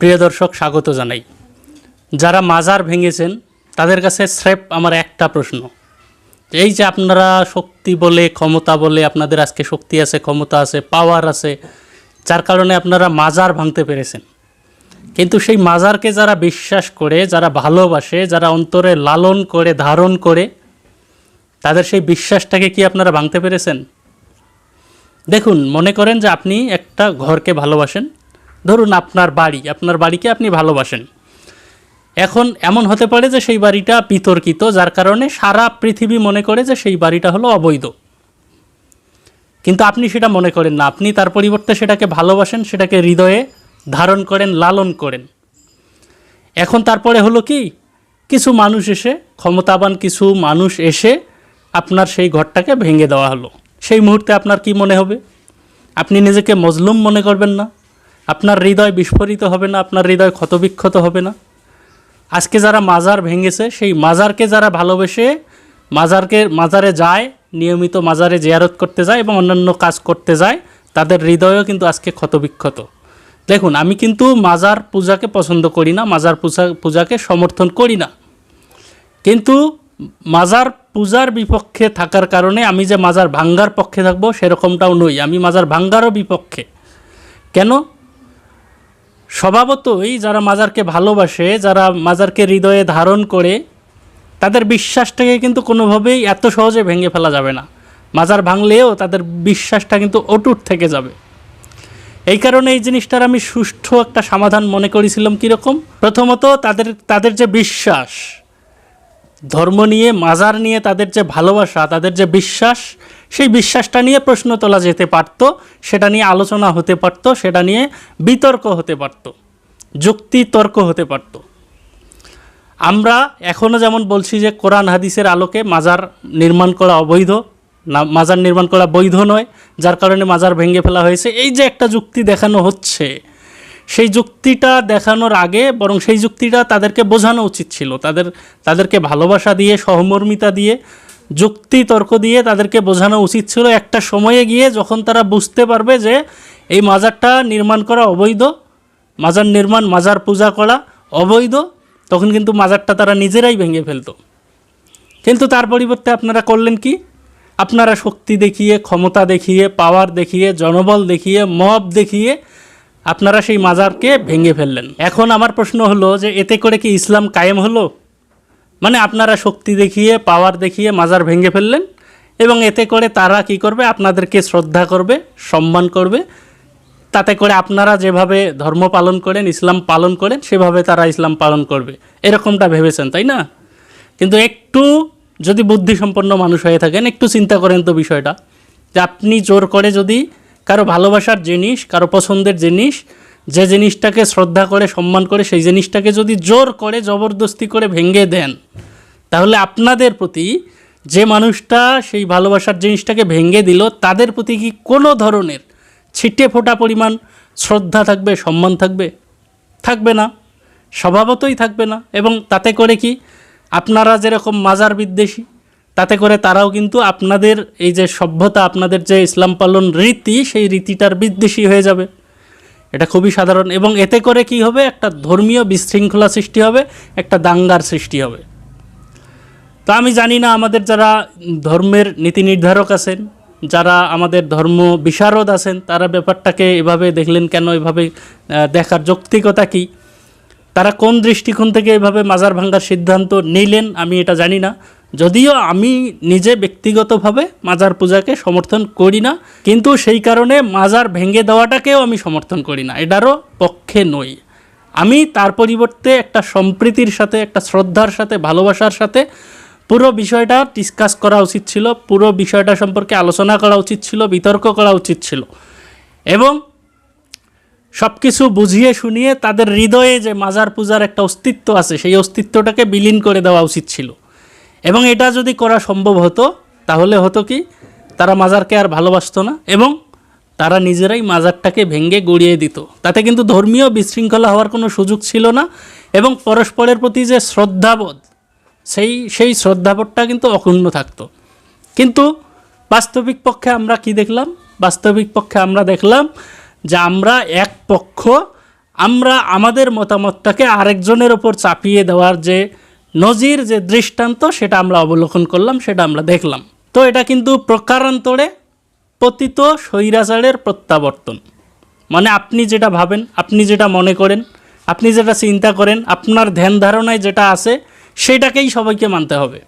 প্রিয় দর্শক, স্বাগত জানাই। যারা মাজার ভেঙেছেন, তাদের কাছে স্রেফ আমার একটা প্রশ্ন। এই যে আপনারা শক্তি বলে, ক্ষমতা বলে, আপনাদের আজকে শক্তি আছে, ক্ষমতা আছে পাওয়ার আছে, যার কারণে আপনারা মাজার ভাঙতে পেরেছেন। কিন্তু সেই মাজারকে যারা বিশ্বাস করে, যারা ভালোবাসে, যারা অন্তরে লালন করে, ধারণ করে, তাদের সেই বিশ্বাসটাকে কি আপনারা ভাঙতে পেরেছেন? দেখুন, মনে করেন যে আপনি একটা ঘরকে ভালোবাসেন ধরুন আপনার বাড়ি, আপনার বাড়িকে আপনি ভালোবাসেন। এখন এমন হতে পারে যে সেই বাড়িটা বিতর্কিত, যার কারণে সারা পৃথিবী মনে করে যে সেই বাড়িটা হলো অবৈধ। কিন্তু আপনি সেটা মনে করেন না। আপনি তার পরিবর্তে সেটাকে ভালোবাসেন, সেটাকে হৃদয়ে ধারণ করেন, লালন করেন। এখন তারপরে হলো কি? কিছু মানুষ এসে, ক্ষমতাবান কিছু মানুষ এসে আপনার সেই ঘরটাকে ভেঙে দেওয়া হলো। সেই মুহূর্তে আপনার কি মনে হবে? আপনি নিজেকে মজলুম মনে করবেন না। আপনার হৃদয় বিস্ফোরিত হবে না, আপনার হৃদয় ক্ষতবিক্ষত হবে না। আজকে যারা মাজার ভেঙেছে, সেই মাজারকে যারা ভালোবেসে মাজারকে, মাজারে যায়, নিয়মিত মাজারে জিয়ারত করতে যায় এবং অন্যান্য কাজ করতে যায়, তাদের হৃদয়ও কিন্তু আজকে ক্ষতবিক্ষত। দেখুন, আমি কিন্তু মাজার পূজাকে পছন্দ করি না, মাজার পূজা, পূজাকে সমর্থন করি না। কিন্তু মাজার পূজার বিপক্ষে থাকার কারণে আমি যে মাজার ভাঙ্গার পক্ষে থাকব, সেরকমটাও নই। আমি মাজার ভাঙ্গারও বিপক্ষে। কেন? স্বভাবতই যারা মাজারকে ভালোবাসে, যারা মাজারকে হৃদয়ে ধারণ করে, তাদের বিশ্বাসটাকে কিন্তু কোনোভাবেই এত সহজে ভেঙে ফেলা যাবে না। মাজার ভাঙলেও তাদের বিশ্বাসটা কিন্তু অটুট থেকে যাবে। এই কারণে এই জিনিসটার আমি সুষ্ঠু একটা সমাধান মনে করেছিলাম কীরকম? প্রথমত তাদের তাদের যে বিশ্বাস, ধর্ম নিয়ে, মাজার নিয়ে তাদের যে ভালোবাসা, তাদের যে বিশ্বাস সেই বিশ্বাসটা নিয়ে প্রশ্ন তোলা যেতে পারতো, সেটা নিয়ে আলোচনা হতে পারতো, সেটা নিয়ে বিতর্ক হতে পারতো, যুক্তি তর্ক হতে পারতো। আমরা এখনও যেমন বলছি যে কোরআন হাদিসের আলোকে মাজার নির্মাণ করা অবৈধ, না, মাজার নির্মাণ করা বৈধ নয়, যার কারণে মাজার ভেঙে ফেলা হয়েছে। এই যে একটা যুক্তি দেখানো হচ্ছে, সেই যুক্তিটা দেখানোর আগে বরং সেই যুক্তিটা তাদেরকে বোঝানো উচিত ছিল। তাদের, তাদেরকে ভালোবাসা দিয়ে, সহমর্মিতা দিয়ে যুক্তি তর্ক দিয়ে তাদেরকে বোঝানো উচিত ছিল একটা সময়ে গিয়ে যখন তারা বুঝতে পারবে যে এই মাজারটা নির্মাণ করা অবৈধ, মাজার নির্মাণ, মাজার পূজা করা অবৈধ, তখন কিন্তু মাজারটা তারা নিজেরাই ভেঙে ফেলতো। কিন্তু তার পরিবর্তে আপনারা করলেন কি? আপনারা শক্তি দেখিয়ে, ক্ষমতা দেখিয়ে পাওয়ার দেখিয়ে, জনবল দেখিয়ে মব দেখিয়ে আপনারা সেই মাজারকে ভেঙে ফেললেন। এখন আমার প্রশ্ন হলো যে এতে করে কি ইসলাম কায়েম হলো? মানে আপনারা শক্তি দেখিয়ে পাওয়ার দেখিয়ে মাজার ভেঙে ফেললেন এবং এতে করে তারা কি করবে? আপনাদেরকে শ্রদ্ধা করবে, সম্মান করবে। তাতে করে আপনারা যেভাবে ধর্ম পালন করেন, ইসলাম পালন করেন, সেভাবে তারা ইসলাম পালন করবে। এরকমটা ভেবেছেন, তাই না? কিন্তু একটু যদি বুদ্ধিসম্পন্ন মানুষ হয়ে থাকেন, একটু চিন্তা করেন তো বিষয়টা। যে আপনি জোর করে যদি কারও ভালোবাসার জিনিস, কারও পছন্দের জিনিস যে জিনিসটাকে শ্রদ্ধা করে, সম্মান করে, সেই জিনিসটাকে যদি জোর করে, জবরদস্তি করে ভেঙে দেন, তাহলে আপনাদের প্রতি যে মানুষটা সেই ভালোবাসার জিনিসটাকে ভেঙে দিল, তাদের প্রতি কি কোনো ধরনের ছিটে ফোটা পরিমাণ শ্রদ্ধা থাকবে, সম্মান থাকবে? থাকবে না। স্বভাবতই থাকবে না। এবং তাতে করে কি? আপনারা যেরকম মাজার বিদ্বেষী, তাতে করে তারাও কিন্তু আপনাদের এই যে সভ্যতা, আপনাদের যে ইসলাম পালন রীতি, সেই রীতিটার বিদ্বেষী হয়ে যাবে। এটা খুবই সাধারণ। এবং এতে করে কি হবে? একটা ধর্মীয় বিশৃঙ্খলা সৃষ্টি হবে, একটা দাঙ্গার সৃষ্টি হবে। তা আমি জানি না আমাদের যারা ধর্মের নীতি নির্ধারক আছেন, যারা আমাদের ধর্ম বিশারদ আছেন, তারা ব্যাপারটাকে এভাবে দেখলেন কেন? এভাবে দেখার যৌক্তিকতা কী? তারা কোন দৃষ্টিকোণ থেকে এভাবে মাজার ভাঙ্গার সিদ্ধান্ত নিলেন? আমি এটা জানি না। যদিও আমি নিজে ব্যক্তিগতভাবে মাজার পূজাকে সমর্থন করি না, কিন্তু সেই কারণে মাজার ভেঙে দেওয়াটাকেও আমি সমর্থন করি না, এটারও পক্ষে নই। আমি তার পরিবর্তে একটা সম্প্রীতির সাথে, একটা শ্রদ্ধার সাথে, ভালোবাসার সাথে পুরো বিষয়টা ডিসকাস করা উচিত ছিল, পুরো বিষয়টা সম্পর্কে আলোচনা করা উচিত ছিল, বিতর্ক করা উচিত ছিল। এবং সব কিছু বুঝিয়ে শুনিয়ে তাদের হৃদয়ে যে মাজার পূজার একটা অস্তিত্ব আছে, সেই অস্তিত্বটাকে বিলীন করে দেওয়া উচিত ছিল। এবং এটা যদি করা সম্ভব হতো, তাহলে হতো কি, তারা মাজারকে আর ভালোবাসতো না এবং তারা নিজেরাই মাজারটাকে ভেঙে গড়িয়ে দিত। তাতে কিন্তু ধর্মীয় বিশৃঙ্খলা হওয়ার কোনো সুযোগ ছিল না এবং পরস্পরের প্রতি যে শ্রদ্ধাবোধ, সেই সেই শ্রদ্ধাবোধটা কিন্তু অক্ষুণ্ণ থাকতো। কিন্তু বাস্তবিক পক্ষে আমরা কি দেখলাম? বাস্তবিক পক্ষে আমরা দেখলাম যে আমরা এক পক্ষ, আমরা আমাদের মতামতটাকে আরেকজনের ওপর চাপিয়ে দেওয়ার যে নজির যে দৃষ্টান্ত, সেটা আমরা অবলোকন করলাম, সেটা আমরা দেখলাম। তো এটা কিন্তু প্রকারান্তরে পতিত স্বৈরাচারের প্রত্যাবর্তন। মানে আপনি যেটা ভাবেন, আপনি যেটা মনে করেন, আপনি যেটা চিন্তা করেন, আপনার ধ্যান ধারণায় যেটা আছে, সেটাকেই সবাইকে মানতে হবে।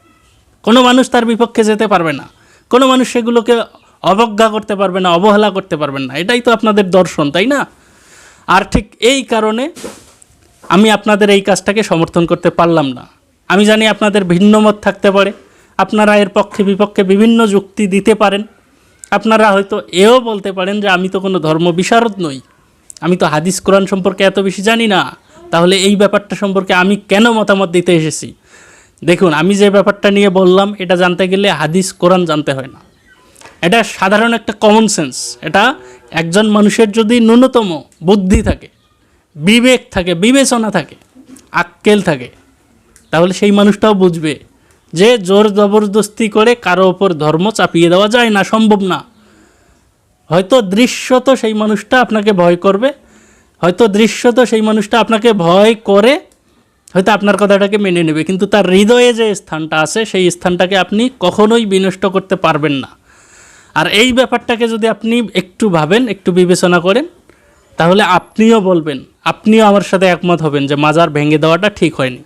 কোনো মানুষ তার বিপক্ষে যেতে পারবে না। কোনো মানুষ সেগুলোকে অবজ্ঞা করতে পারবে না, অবহেলা করতে পারবেন না। এটাই তো আপনাদের দর্শন, তাই না? আর ঠিক এই কারণে আমি আপনাদের এই কাজটাকে সমর্থন করতে পারলাম না। আমি জানি আপনাদের ভিন্ন মত থাকতে পারে। আপনারা এর পক্ষে বিপক্ষে বিভিন্ন যুক্তি দিতে পারেন। আপনারা হয়তো এও বলতে পারেন যে আমি তো কোনো ধর্ম বিশারদ নই। আমি তো হাদিস, কোরআন সম্পর্কে এত বেশি জানি না। তাহলে এই ব্যাপারটা সম্পর্কে আমি কেন মতামত দিতে এসেছি? দেখুন, আমি যে ব্যাপারটা নিয়ে বললাম, এটা জানতে গেলে হাদিস, কোরআন জানতে হয় না। এটা সাধারণ একটা কমন সেন্স এটা একজন মানুষের যদি ন্যূনতম বুদ্ধি থাকে, বিবেক থাকে, বিবেচনা থাকে, আক্কেল থাকে তাহলে সেই মানুষটাও বুঝবে যে জোর জবরদস্তি করে কারও ওপর ধর্ম চাপিয়ে দেওয়া যায় না, সম্ভব না। হয়তো দৃশ্যত সেই মানুষটা আপনাকে ভয় করবে, হয়তো দৃশ্যত সেই মানুষটা আপনাকে ভয় করে, হয়তো আপনার কথাটাকে মেনে নেবে, কিন্তু তার হৃদয়ে যে স্থানটা আছে, সেই স্থানটাকে আপনি কখনোই বিনষ্ট করতে পারবেন না। আর এই ব্যাপারটাকে যদি আপনি একটু ভাবেন, একটু বিবেচনা করেন, তাহলে আপনিও বলবেন, আপনিও আমার সাথে একমত হবেন যে মাজার ভেঙে দেওয়াটা ঠিক হয়নি।